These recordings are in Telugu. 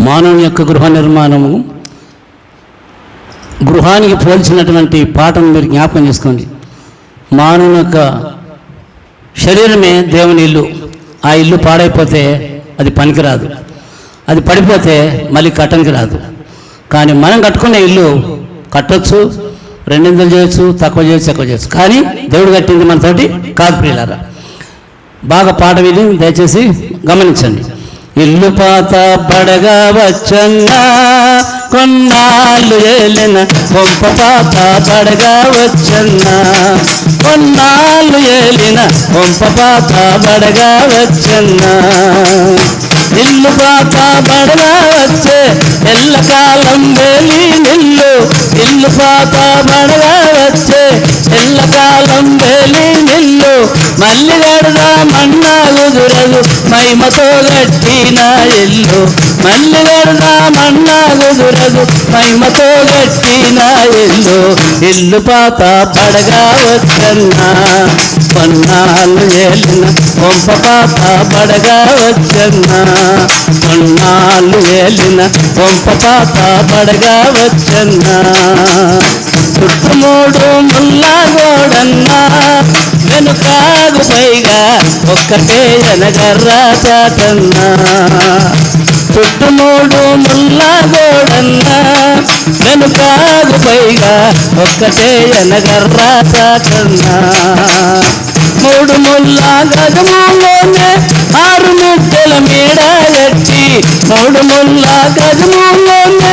మానవుని యొక్క గృహ నిర్మాణము. గృహానికి పోల్చినటువంటి పాఠం మీరు జ్ఞాపకం చేసుకోండి. మానవుని యొక్క శరీరమే దేవుని ఇల్లు. ఆ ఇల్లు పాడైపోతే అది పనికిరాదు. అది పడిపోతే మళ్ళీ కట్టనికి రాదు. కానీ మనం కట్టుకునే ఇల్లు కట్టొచ్చు రెండింతలు చేయొచ్చు తక్కువ చేయొచ్చు ఎక్కువ చేయొచ్చు. కానీ దేవుడు కట్టింది మనతోటి కాదు ప్రియులారా. బాగా పాట విని దయచేసి గమనించండి. ఇల్లు పాత పడగా వచ్చంగా కొన్నాళ్ళు ఏలిన కొంప పాత పడగా వచ్చన్నా కొన్నాళ్ళు ఏలిన కొంప పాత పడగా వచ్చన్నా ఇల్లు పాత పడగా వచ్చే ఎల్లకాలం వేలి నిల్లు. ఇల్లు పాత పడగా వచ్చే ఎల్లకాలం వేలి నిల్లు మల్లి మన్నా కుదురదు మహిమతో గట్టిన ఎల్లు. మల్లి మన్నా కుదురదు మహిమతో గట్టిన ఎల్లు. ఇల్లు పాత పడగా వచ్చన్నా పన్నాళ్ళు ఏలిన కొంప పాప పడగా వచ్చన్నా పన్నాళ్ళు ఏలిన కొంప పాప పడగా వచ్చన్నా చుట్టుమూడు ముల్లా గోడన్నా. వెనుకాగు పైగా ఒక్కటే ఎనగర్రా చాటన్నా చుట్టుమూడు ముల్లా గోడన్నా. కాదు పైగా ఒక్కటే ఎనగర్రా చాటన్నా మూడు ముల్లా గజములోనే ఆరు ముద్దల మీడ ఎట్టి. మూడు ముల్లా గజములోనే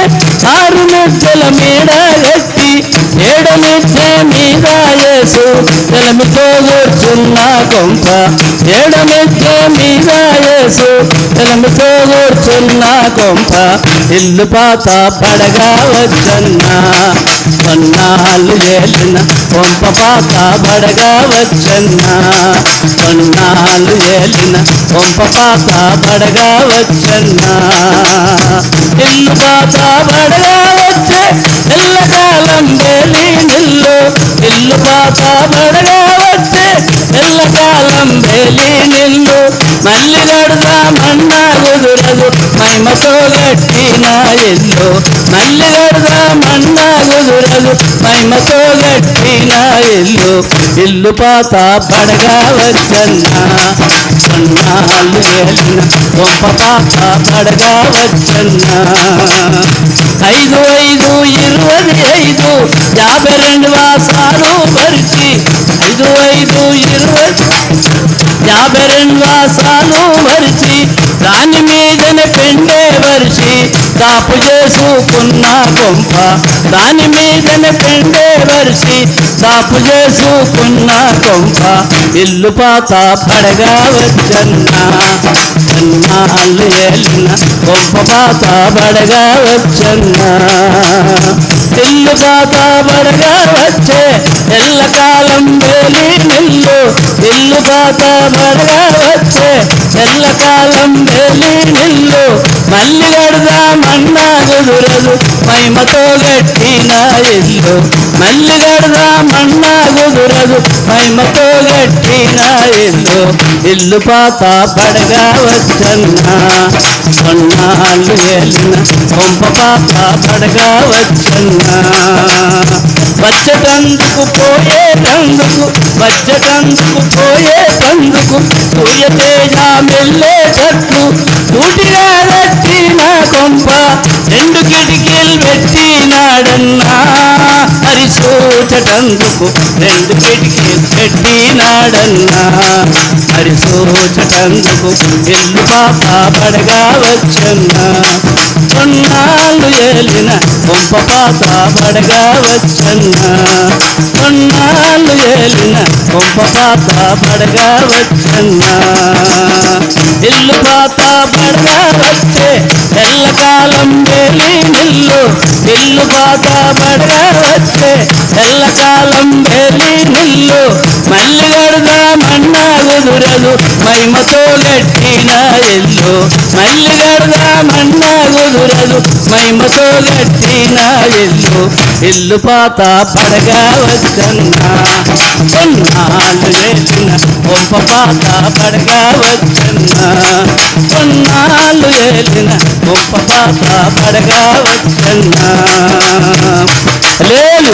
ఆరు ముద్దల మీడ ఎట్టి. ఏడు మీద యేసు తెలమితో కూర్చున్న కొంప. ఏడు మిద్దె మీద కూర్చున్న కొంప ఇల్లు పాత పడగా వచ్చన్న. కొన్నాళ్ళు ఏలిన కొంప పాత పడగా వచ్చన్న. కొన్నాళ్ళు ఏలిన కొంప పాత పడగా వచ్చన్న. ఇల్లు పాత పడగా వచ్చే ఎల్లకాలం వేలి నిల్లు. ఇల్లు పాత పడగా ఎల్లకాలం వేలి నిల్లు మళ్ళీ గడదామన్నా కుదురదు మహిమతో గట్టిన ఇల్లు మళ్ళీ గడదామన్నా కుదురదు మహిమతో గట్టిన ఇల్లు ఇల్లు పాత పడగా వచ్చన్నా. కొన్నాళ్ళు ఏలిన గొప్ప పాత పడగా వచ్చన్నా. ఐదు ఐదు ఇరవై ఐదు. యాభై రెండు వాసాలు యాభై రెండు మరిచి దాని మీదనే పెండే వరిచి కాపు చేసుకున్న కొంప దాని మీదనే పెండే వరిచి కాపు చేసుకున్న కొంప. ఇల్లు పాత పడగా వచ్చన్నా అన్నాళ్ళు ఏలిన కొంప పాత పడగా వచ్చన్నా. ఇల్లు పాత పడగా వచ్చే ఎల్లకాలం వేలి నిల్లు ఇల్లు పాత ఎల్లకాలం వెళ్ళి నిల్లు మళ్ళీ గడదామన్నా కుదురదు మహిమతో గట్టిన ఇల్లు. మళ్ళీ గడదామన్నా కుదురదు మహిమతో గట్టిన ఇల్లు. ఇల్లు పాత పడగా వచ్చన్నా కొన్నాళ్ళు వెళ్ళిన కొంప పాత పడగా వచ్చన్నా. వచ్చటందుకు పోయేటందుకు పోయే తందుకు సూర్య తేజ మెల్లేటట్లు సూటిగా పెట్టిన కొంప రెండు కిటికీలు పెట్టినాడన్నా హరి సూచటందుకు రెండు కిటికీలు పెట్టినాడన్నా హరి సూచటందుకు ఎల్లు పాప పడగా వచ్చన్నా. కొన్నాళ్ళు ఏలిన కొంప పాత పడగా వచ్చన్నా. కొన్నాళ్ళు ఏలిన కొంప పాత పడగా వచ్చన్నా. ఇల్లు పాత పడగా వచ్చే ఎల్లకాలం వేలి నిల్లు. ఇల్లు పాత పడగా వచ్చే ఎల్లకాలం వేలి నిల్లు. మళ్ళీ మహిమతో గట్టిన ఎల్లు. మళ్ళీ కడదామన్నా కుదురదు మహిమతో గట్టిన ఇల్లు ఇల్లు పాత పడగా వచ్చన్నా కొన్నాళ్ళు ఏలిన ఒంప పాత పడగా వచ్చన్నా కొన్నాళ్ళు ఏలిన ఒంప పాత పడగా వచ్చన్నా. లేదు